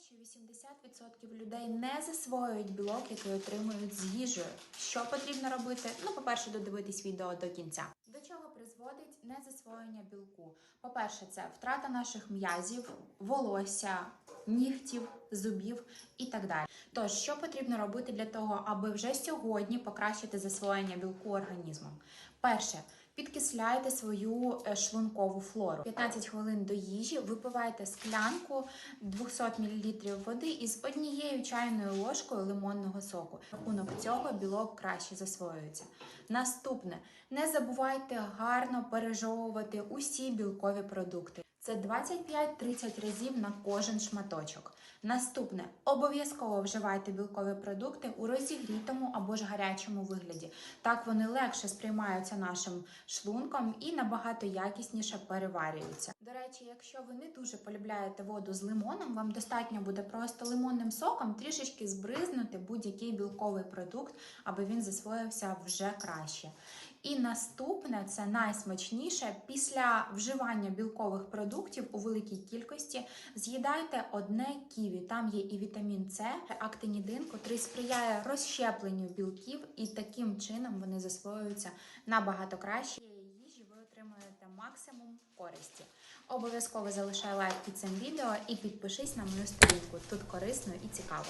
що 80% людей не засвоюють білок, який отримують з їжею. Що потрібно робити? Ну, по-перше, додивитись відео до кінця. До чого призводить незасвоєння білку? По-перше, це втрата наших м'язів, волосся, нігтів, зубів і так далі. Тож, що потрібно робити для того, аби вже сьогодні покращити засвоєння білку організмом? Перше. Підкисляйте свою е, шлункову флору. 15 хвилин до їжі випивайте склянку 200 мл води із однією чайною ложкою лимонного соку. Рахунок цього білок краще засвоюється. Наступне не забувайте гарно пережовувати усі білкові продукти. Це 25-30 разів на кожен шматочок. Наступне обов'язково вживайте білкові продукти у розігрітому або ж гарячому вигляді. Так вони легше сприймаються нашим шлунком і набагато якісніше переварюються. До речі, якщо ви не дуже полюбляєте воду з лимоном, вам достатньо буде просто лимонним соком трішечки збризнути будь-який білковий продукт, аби він засвоївся вже краще. І наступне це найсмачніше після вживання білкових продуктів у великій кількості. З'їдайте одне ківі. Там є і вітамін С, актинідин, котрий сприяє розщепленню білків, і таким чином вони засвоюються набагато краще. Цієї їжі ви отримуєте максимум користі. Обов'язково залишай лайк під цим відео і підпишись на мою сторінку. Тут корисно і цікаво.